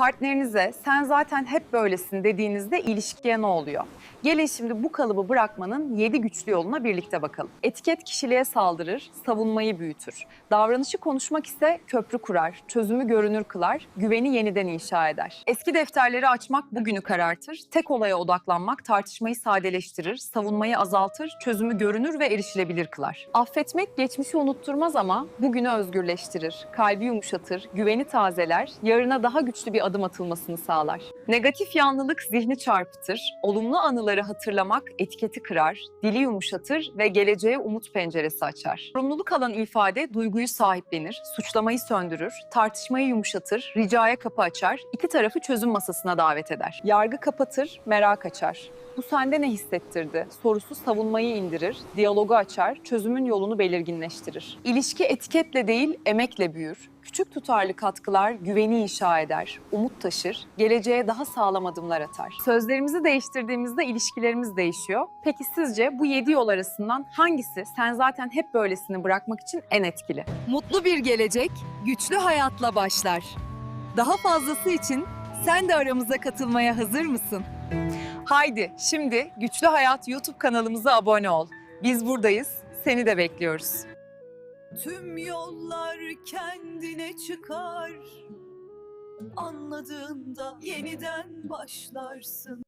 Partnerinize sen zaten hep böylesin dediğinizde ilişkiye ne oluyor? Gelin şimdi bu kalıbı bırakmanın 7 güçlü yoluna birlikte bakalım. Etiket kişiliğe saldırır, savunmayı büyütür. Davranışı konuşmak ise köprü kurar, çözümü görünür kılar, güveni yeniden inşa eder. Eski defterleri açmak bugünü karartır, tek olaya odaklanmak tartışmayı sadeleştirir, savunmayı azaltır, çözümü görünür ve erişilebilir kılar. Affetmek geçmişi unutturmaz ama bugünü özgürleştirir, kalbi yumuşatır, güveni tazeler, yarına daha güçlü bir adım atılmasını sağlar. Negatif yanlılık zihni çarpıtır, olumlu anıları hatırlamak etiketi kırar, dili yumuşatır ve geleceğe umut penceresi açar. Sorumluluk alan ifade duyguyu sahiplenir, suçlamayı söndürür, tartışmayı yumuşatır, ricaya kapı açar, iki tarafı çözüm masasına davet eder. Yargı kapatır, merak açar. Bu sende ne hissettirdi? Sorusu savunmayı indirir, diyalogu açar, çözümün yolunu belirginleştirir. İlişki etiketle değil, emekle büyür. Küçük tutarlı katkılar güveni inşa eder, umut taşır, geleceğe daha sağlam adımlar atar. Sözlerimizi değiştirdiğimizde ilişkilerimiz değişiyor. Peki sizce bu yedi yol arasından hangisi sen zaten hep böylesini bırakmak için en etkili? Mutlu bir gelecek güçlü hayatla başlar. Daha fazlası için sen de aramıza katılmaya hazır mısın? Haydi şimdi Güçlü Hayat YouTube kanalımıza abone ol. Biz buradayız, seni de bekliyoruz. Tüm yollar kendine çıkar. Anladığında yeniden başlarsın